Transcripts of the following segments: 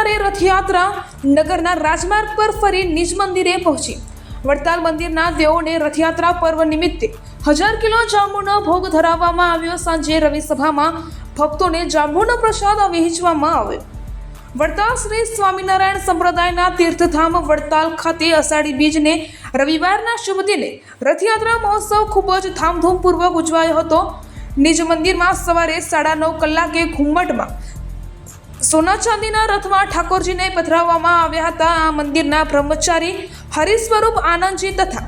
રથયાત્રા નગરના રાજમાર્ગ પર ફરી નિજ મંદિરે પહોંચી. વડતાલ મંદિરના દેવોને રથયાત્રા પર્વ નિમિત્તે હજાર કિલો જાંબુનો ભોગ ધરાવવામાં આવ્યો સાંજે રવિસભામાં ભક્તોને જાંબુનો પ્રસાદ વહેંચવામાં આવ્યો. વડતાલ શ્રી સ્વામિનારાયણ સંપ્રદાયના તીર્થધામ વડતાલ ખાતે અષાઢી બીજને રવિવારના શુભ દિને રથયાત્રા મહોત્સવ ખૂબ જ ધામધૂમપૂર્વક ઉજવાયો હતો. નિજ મંદિરમાં સવારે સાડા નવ કલાકે ઘુમ્મટમાં સોના ચાંદીના રથમાં ઠાકોરજીને પધરાવવામાં આવ્યા હતા. આ મંદિરના બ્રહ્મચારી હરિસ્વરૂપ આનંદજી તથા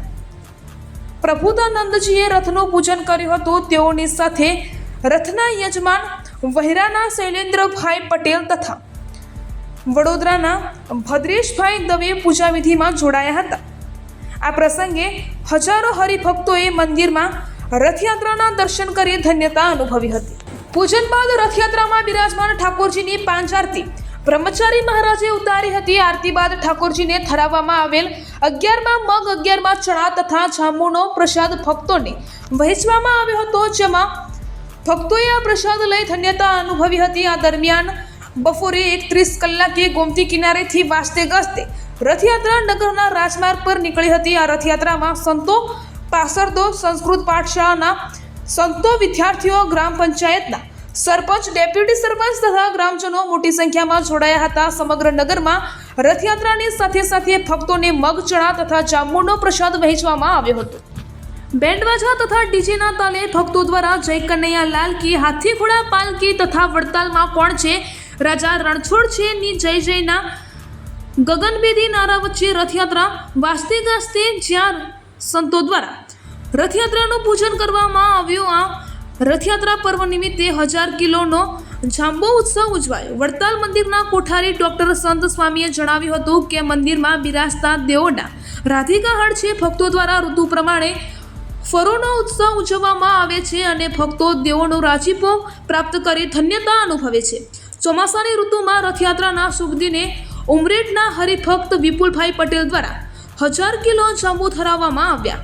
પ્રભુદાનંદજીએ રથનું પૂજન કર્યું હતું. તેઓની સાથે રથના યજમાન વહેરાના શૈલેન્દ્રભાઈ પટેલ તથા વડોદરાના ભદ્રેશભાઈ દવે પૂજાવિધિમાં જોડાયા હતા. આ પ્રસંગે હજારો હરિભક્તોએ મંદિરમાં રથયાત્રાના દર્શન કરી ધન્યતા અનુભવી હતી. પૂજન બાદ રથયાત્રામાં બિરાજમાન ઠાકોરજીની પાંચ આરતી બ્રહ્મચારી મહારાજે ઉતારી હતી આરતી બાદ ઠાકોરજીને ઠરાવવામાં આવેલ અગિયારમાં મગ, અગિયારમાં ચણા તથા જાંબુનો પ્રસાદ ભક્તોને વહેંચવામાં આવ્યો હતો, જેમાં ભક્તોએ આ પ્રસાદ લઈ ધન્યતા અનુભવી હતી. આ દરમિયાન બપોરે એકત્રીસ કલાકે ગોમતી કિનારેથી વાસ્તે ગસ્તે રથયાત્રા નગરના રાજમાર્ગ પર નીકળી હતી. આ રથયાત્રામાં સંતો પાસરદો, સંસ્કૃત પાઠશાળાના સંતો વિદ્યાર્થીઓ ગ્રામ પંચાયતના સરપંચ, ડેપ્યુટી સરપંચ તથા ગ્રામજનો મોટી સંખ્યામાં જોડાયા હતા. સમગ્ર નગરમાં રથયાત્રાની સાથે સાથે ભક્તોને મગ, ચણા તથા જાંબુનો પ્રસાદ વહેંચવામાં આવ્યો હતો. બેન્ડવાજા તથા ડીજેના તાલે ભક્તો દ્વારા જય કનૈયા લાલ કી, હાથી ઘોડા પાલકી તથા વડતાલમાં કોણ છે? રાજા રણછોડ છે ની જય જયના ગગનભેદી નારા વચ્ચે રથયાત્રા વાસ્તે ગાસ્તે જ્યાં સંતો દ્વારા રથયાત્રાનું પૂજન કરવામાં આવ્યું. આ રથયાત્રા પર્વ નિમિત્તે હજાર કિલોનો જાંબો ઉત્સવ ઉજવાયો. વડતાલ મંદિરના કોઠારી ડોક્ટર સંત સ્વામીએ જણાવ્યું હતું કે મંદિરમાં બિરાજતા દેવોના રાધિકા હળ છે. ભક્તો દ્વારા ઋતુ પ્રમાણે ફરોનો ઉત્સવ ઉજવવામાં આવે છે અને ભક્તો દેવોનો રાજીપો પ્રાપ્ત કરી ધન્યતા અનુભવે છે. ચોમાસાની ઋતુમાં રથયાત્રાના શુભ દિને ઉમરેઠના હરિભક્ત વિપુલભાઈ પટેલ દ્વારા હજાર કિલો જાંબુ ધરાવવામાં આવ્યા.